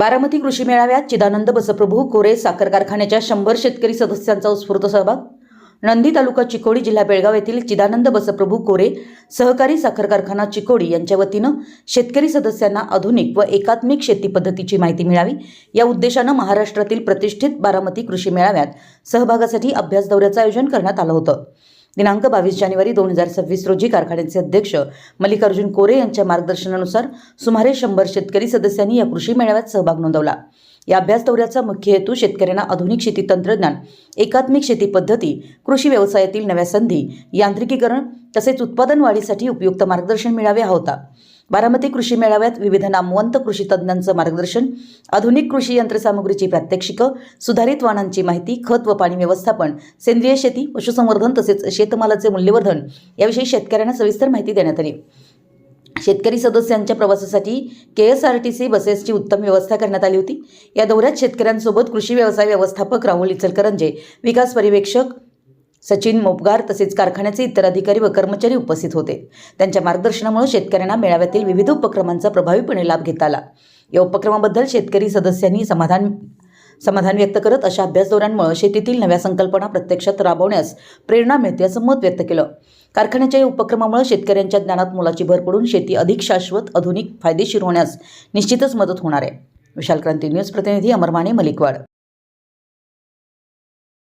बारामती कृषी मेळाव्यात चिदानंद बसप्रभू कोरे साखर कारखान्याच्या शंभर शेतकरी सदस्यांचा उत्स्फूर्त सहभाग. नंदी तालुका चिकोडी जिल्हा बेळगाव येथील चिदानंद बसप्रभू कोरे सहकारी साखर कारखाना चिकोडी यांच्या वतीनं शेतकरी सदस्यांना आधुनिक व एकात्मिक शेती पद्धतीची माहिती मिळावी. या उद्देशानं महाराष्ट्रातील प्रतिष्ठित बारामती कृषी मेळाव्यात सहभागासाठी अभ्यास दौऱ्याचं आयोजन करण्यात आलं होतं. दिनांक बावीस जानेवारी दोन हजार सव्वीस रोजी कारखान्याचे अध्यक्ष मल्लिकार्जुन कोरे यांच्या मार्गदर्शनानुसार सुमारे शंभर शेतकरी सदस्यांनी या कृषी मेळाव्यात सहभाग नोंदवला. या अभ्यास दौऱ्याचा मुख्य हेतू शेतकऱ्यांना आधुनिक शेती तंत्रज्ञान एकात्मिक शेती पद्धती कृषी व्यवसायातील नव्या संधी यांत्रिकीकरण तसेच उत्पादन वाढीसाठी उपयुक्त मार्गदर्शन मिळावे हा होता. बारामती कृषी मेळाव्यात विविध नामवंत कृषी तज्ज्ञांचं मार्गदर्शन आधुनिक कृषी यंत्रसामुग्रीची प्रात्यक्षिकं सुधारित वाहनांची माहिती खत व पाणी व्यवस्थापन सेंद्रिय शेती पशुसंवर्धन तसेच शेतमालाचे मूल्यवर्धन याविषयी शेतकऱ्यांना सविस्तर माहिती देण्यात आली. शेतकरी सदस्यांच्या प्रवासासाठी K S R T C बसेसची उत्तम व्यवस्था करण्यात आली होती. या दौऱ्यात शेतकऱ्यांसोबत कृषी व्यवसाय व्यवस्थापक राहुल इचलकरंजे विकास पर्यवेक्षक सचिन मोपगार तसेच कारखान्याचे इतर अधिकारी व कर्मचारी उपस्थित होते. त्यांच्या मार्गदर्शनामुळे शेतकऱ्यांना मेळाव्यातील विविध उपक्रमांचा प्रभावीपणे लाभ घेता आला. या उपक्रमाबद्दल शेतकरी सदस्यांनी समाधान समाधान व्यक्त करत अशा अभ्यास दौऱ्यांमुळे शेतीतील नव्या संकल्पना प्रत्यक्षात राबवण्यास प्रेरणा मिळते असं मत व्यक्त केलं. कारखान्याच्या या उपक्रमामुळे शेतकऱ्यांच्या ज्ञानात मोलाची भर पडून शेती अधिक शाश्वत आधुनिक फायदेशीर होण्यास निश्चितच मदत होणार आहे. विशाल क्रांती न्यूज प्रतिनिधी अमरमाने मलिकवाड.